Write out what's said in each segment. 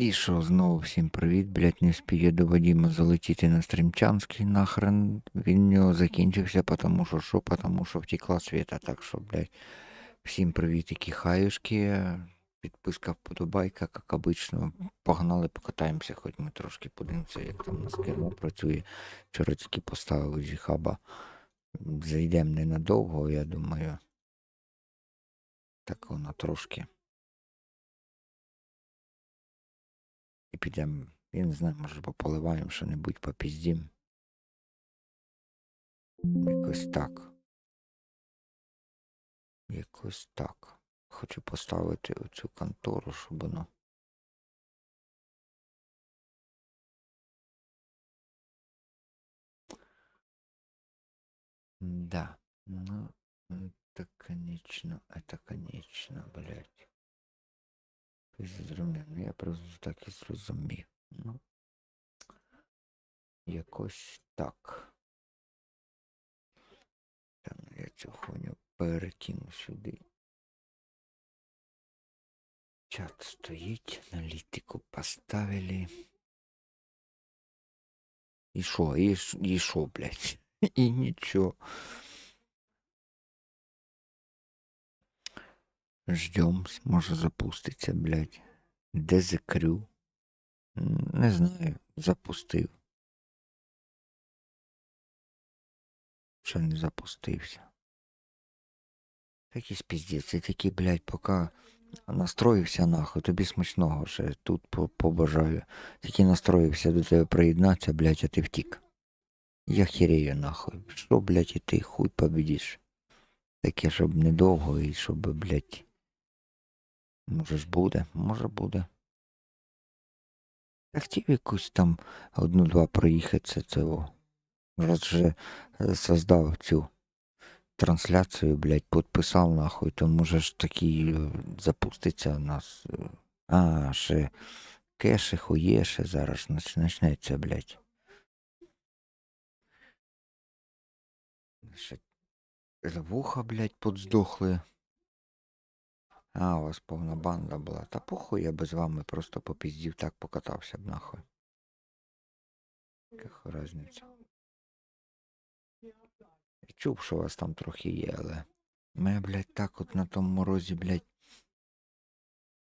І що, знову всім привіт, блядь, не вспіє до Вадима залетіти на Стрімчанський, нахрен. Він нього закінчився, потому що що, потому що втекла світа, так що, блядь, всім привіт, які хаюшки, підписка, вподобайка, як обично, погнали, покатаємося, хоч ми трошки подивимося, як там на кермо працює, вчора тільки поставили джихаба, зайдемо ненадовго, я думаю, так воно трошки. Підемо, я не знаю, може пополиваємо що-небудь попіздім. Якось так. Якось так. Хочу поставити оцю контору, щоб воно. Да. Ну, это конечно, это конечно, блядь. Зрозумів, ну я просто так і зрозумів. Ну, якось так. Там я цю хуйню перекину сюди. Чат стоїть, аналітику поставили. І що, і, і що, блядь? І нічого. Ждем, може запуститься, блядь. Де закрю? Не знаю, запустив. Ще не запустився. Якийсь піздець, це такий, блядь, поки настроївся нахуй, тобі смачного ще тут побажаю. Тільки настроївся до тебе приєднатися, блядь, а ти втік. Я хірею нахуй. Що, блядь, і ти хуй побідиш? Таке, щоб недовго і щоб, блядь. Може ж буде, може буде. Я хотів якусь там одну-два проїхатися цього. Раз вже е, создав цю трансляцію, блядь, підписав нахуй, то може ж такий е, запуститься у нас. е, А, ще кеші, хуєші, зараз начнеться, блядь. Ще вуха, блядь, подздохли. А, у вас повна банда була. Та похуй я без вами просто попіздів, так покатався б нахуй. Яка разниця. Я чув, що у вас там трохи є, але. Мене, блядь, так от на тому морозі, блядь.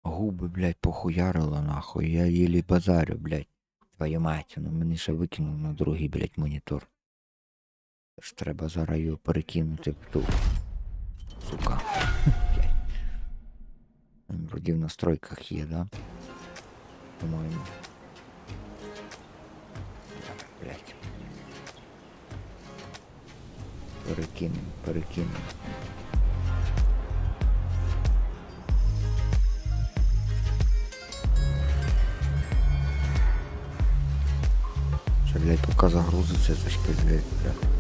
Губи, блядь, похуярило нахуй. Я їлі базарю, блядь. Твою мать, ну мені ще викинув на другий, блядь, монітор. Ж треба зараз його перекинути в ту. Сука. Вроді в настройках є, да? По-моєму. Так, блядь. Перекинем, перекинем. Ще, блядь, поки загрузиться, це ж блядь.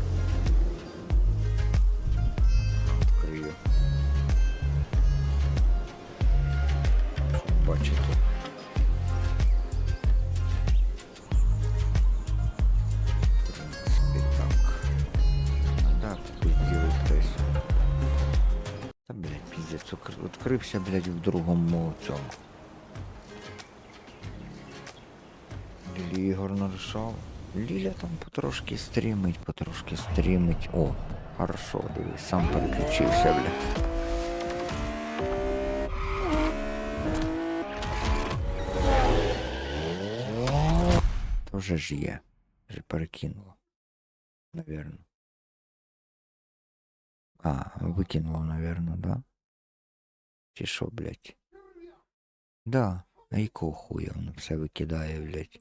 Укр- блядь, в другому цьому. Лілі Ігор нарішав. Ліля там потрошки стрімить, потрошки стрімить. О, хорошо, дивись, сам переключився, бля. Тоже ж є. Вже перекинуло. Наверно. А, викинуло, наверно, да? Чи що, блядь? Да. А якого хуя воно все викидає, блядь?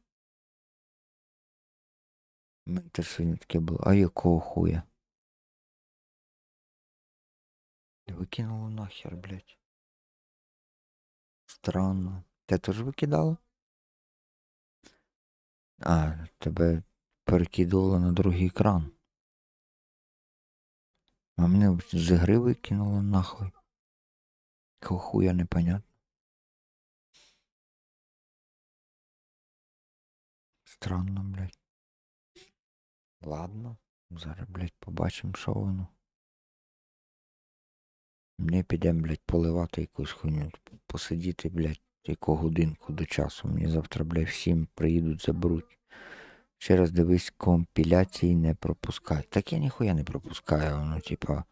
У мене теж сьогодні таке було. А якого хуя? Викинуло нахер, блядь. Странно. Те теж викидало? А, тебе перекидувало на другий екран. А мене з ігри викинуло нахуй. Якого хуя непонятно. Странно, блядь. Ладно, зараз, блядь, побачимо, що воно. Мені підемо, блядь, поливати якусь хуйню. Посидіти, блядь, яку годинку до часу. Мені завтра, блядь, всім приїдуть, заберуть. Ще раз дивись, компіляції не пропускай. Так я ніхуя не пропускаю, ну, типа.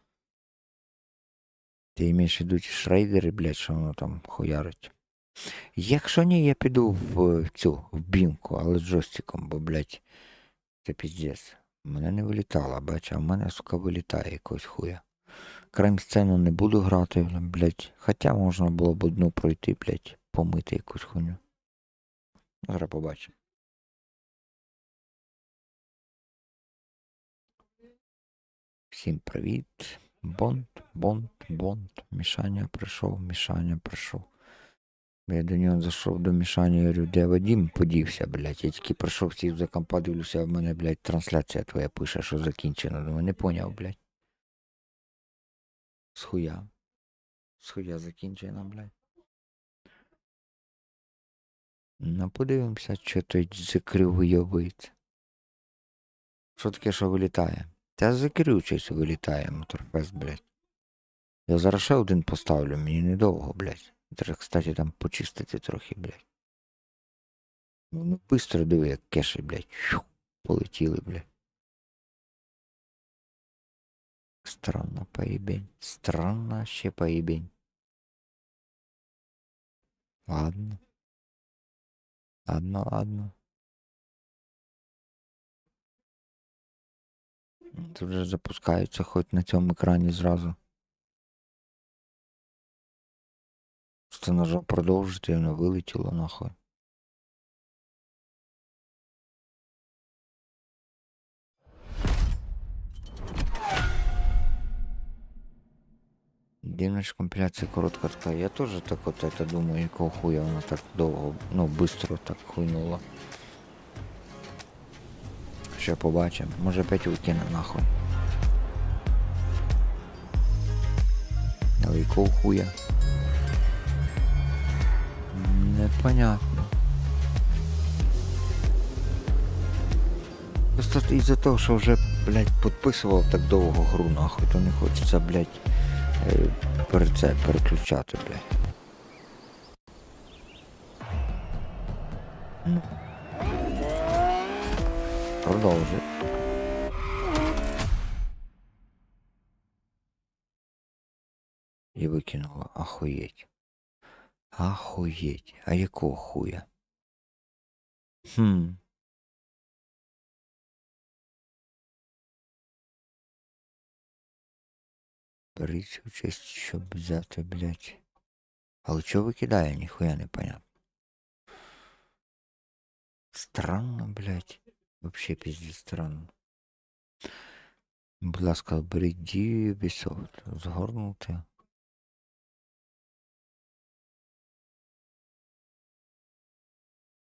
Ти маєш в виду шрейдери, блядь, що воно там хуярить. Якщо ні, я піду в цю, в бімку, але з джойстиком, бо, блядь, це піздець. Мене не вилітало, бач, а в мене, сука, вилітає якось хуя. Крайм сцену не буду грати, блядь. Хоча можна було б одну пройти, блядь, помити якусь хуйню. Зараз побачимо. Всім привіт. Бонд, бонд, бонд. Мішаня прийшов, Мішаня прийшов. Я до нього зайшов до Мішані, я говорю, де Вадим подівся, блядь. Я тільки прийшов сів за компа, дивлюся, в мене, блядь, трансляція твоя пише, що закінчена. Думаю, не поняв, блядь. Схуя. Схуя закінчена, блядь. Ну, подивимося, що той закрив вийобується. Що таке, що вилітає? Та закрив щось вилітає, моторфест, блядь. Я зараз ще один поставлю, мені недовго, блядь. Треба, кстати, там почистити трохи, блядь. Ну, ну быстро диви, як кеші, блядь. Фью, полетіли, блядь. Странно поебень. Странно ще поебень. Ладно. Ладно, ладно. Тут вже запускається хоч на цьому екрані зразу. Просто нажав продовжити і воно вилетіло нахуй. Дивно, що компіляція коротка така. Я теж так от это думаю, якого хуя воно так довго, ну, быстро так хуйнуло. Ще побачимо. Може опять викине нахуй. Але якого хуя? Непонятно. Просто із-за того, що вже, блядь, підписував так довго гру, нахуй, то не хочеться, блядь, е, перед це переключати, блядь. Продовжуй. І викинула. Ахуєть. Ахуєть. А якого хуя? Хм. Беріть участь, щоб взяти, блядь. Але чого викидає, ніхуя не понятно. Странно, блядь. Вообще пиздец странно. Будь ласка, беріть дію Ubisoft. Згорнути.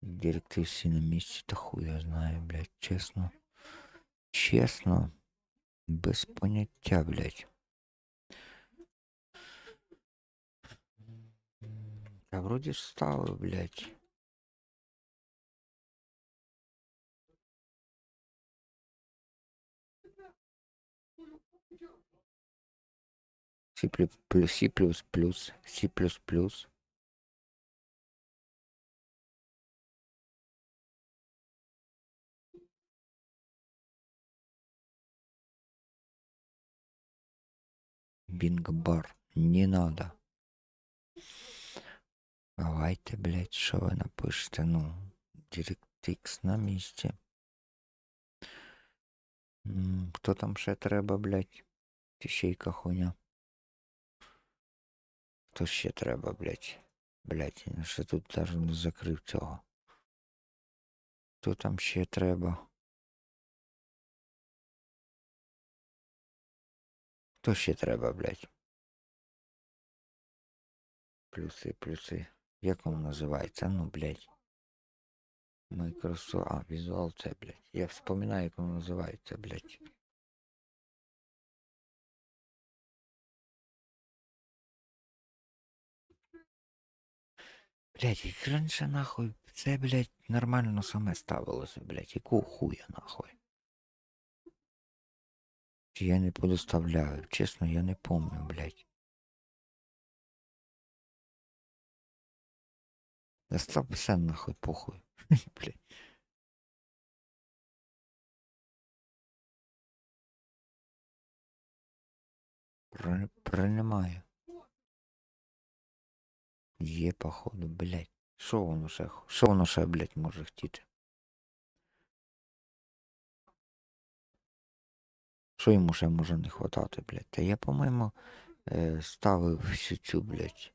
Директив всі на місці, та хуй я знаю, блядь, чесно. Чесно. Без поняття, блядь. Та вроді ж стало, блядь. C C C. Бинго-бар. Не надо. Давайте, блядь, що ви напишете? Ну, DirectX на місці. Хто там ще треба, блядь? Чи ще яка хуйня? Хто ще треба, блядь? Блядь, я ще тут даже не закрив цього. Хто там ще треба? Хто ще треба, блядь? Плюси, плюси. Як воно називається? Ну, блядь. Microsoft. А, візуал це, блядь. Я вспоминаю, як воно називається, блядь. Блядь, як раніше нахуй, це, блядь, нормально саме ставилося, блядь. Якого хуя нахуй? Чи я не подоставляю? Чесно, я не помню, блядь. Да стоп, все нахуй похуй. При- Принимаю. Є, походу, блядь. Що воно ще, що воно ще, блядь, може хотіти? Що йому ще може не хватати, блядь? Та я, по-моєму, е, ставив всю цю, блядь.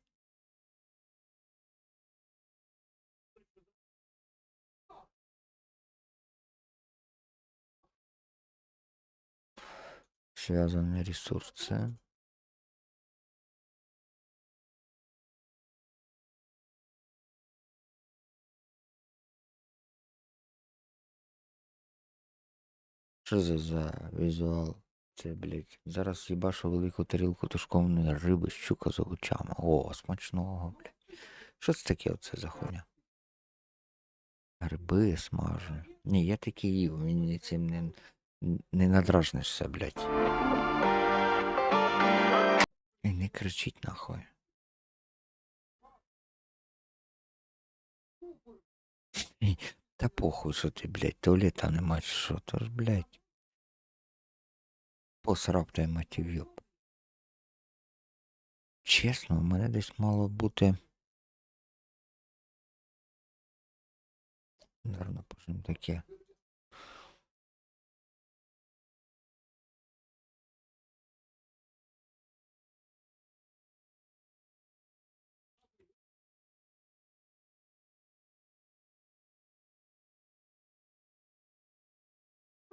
Связанные ресурсы. Що за, за візуал? Це, блядь, зараз їбашу велику тарілку тушкованої риби, щука з овочами. О, смачного, блядь. Що це таке оце за хуйня? Гриби смажені. Ні, я такі їв, мені цим не, не надражнишся, блядь. І не кричіть нахуй. Та похуй, що ти, блядь, туалета нема що, то ж, блядь. Посрав той матів'юб. Чесно, у мене десь мало бути. Зараз напишемо таке.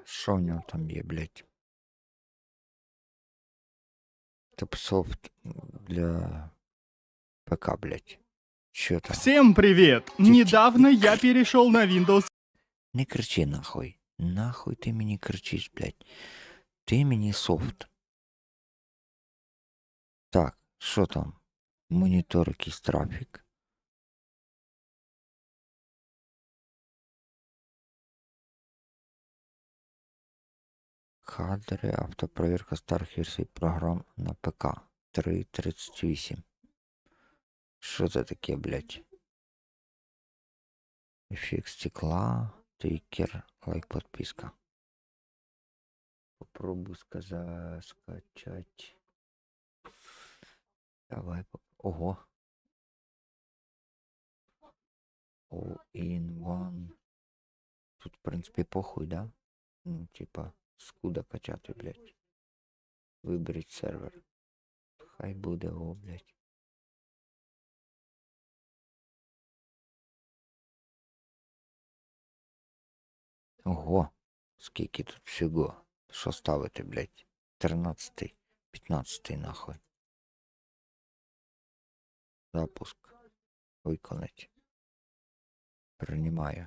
Що в нього там є, блядь? Топсофт для ПК, блядь. Що там? Всем привет! Тихо. Недавно я перешел на Windows Не кричи нахуй. Нахуй ти мені кричиш, блядь. Ти мені софт. Так, що там? Монітор якийсь трафік. Кадри, автопровірка старих версій програм на ПК 3.38. Що це таке, блядь? Ефект стекла, трикер, лайк, подписка. Попробуй сказа скачать. Давай. поп- Ого. All in one. Тут, в принципі, похуй, да? Ну, типа, скуда качати, блядь. Виберіть сервер. Хай буде, о, блядь. Ого, скільки тут всього. Що ставити, блядь? 13, 15 нахуй. Запуск. Виконать. Приймаю.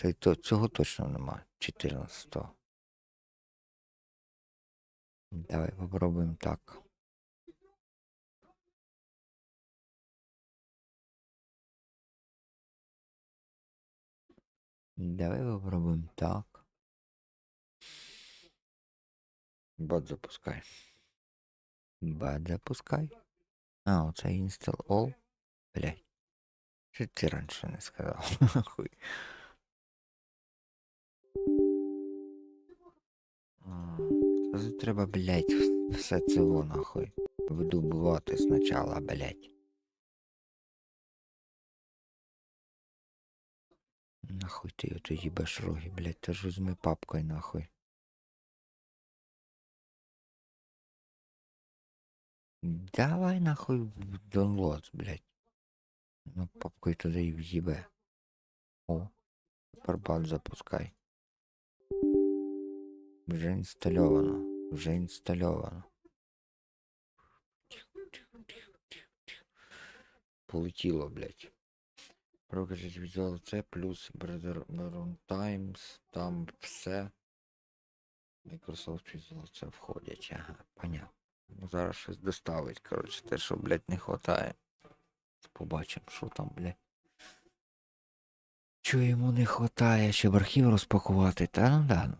Та й то, цього точно нема. 14. Давай попробуємо так. Давай попробуємо так. Бот запускай. Бот запускай. А, оце install all. Блять. Що ти раніше не сказав? Хуй. А, треба, блять, все це нахуй. Видобувати спочатку, блять. Нахуй ти ото їбеш роги, блять, та ж візьми папкою нахуй. Давай нахуй в download, блять. Ну, папкою туди і в'їбе. О, тепер бат запускай. Вже інстальовано. Вже інстальовано. Полетіло, блять. Покажіть Visual C плюс Baron Times, там все. Microsoft Visual C входять, ага, понятно. Ну, Зараз щось доставить, коротше, те, що, блядь, не хватає. Побачимо, що там, блядь. Що йому не хватає, щоб архів розпакувати, та ну да,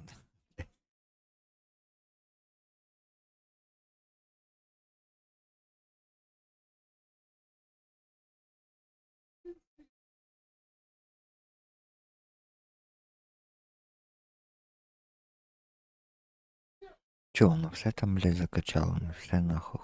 Чого ну все там, блядь, закачало, ну все нахуй.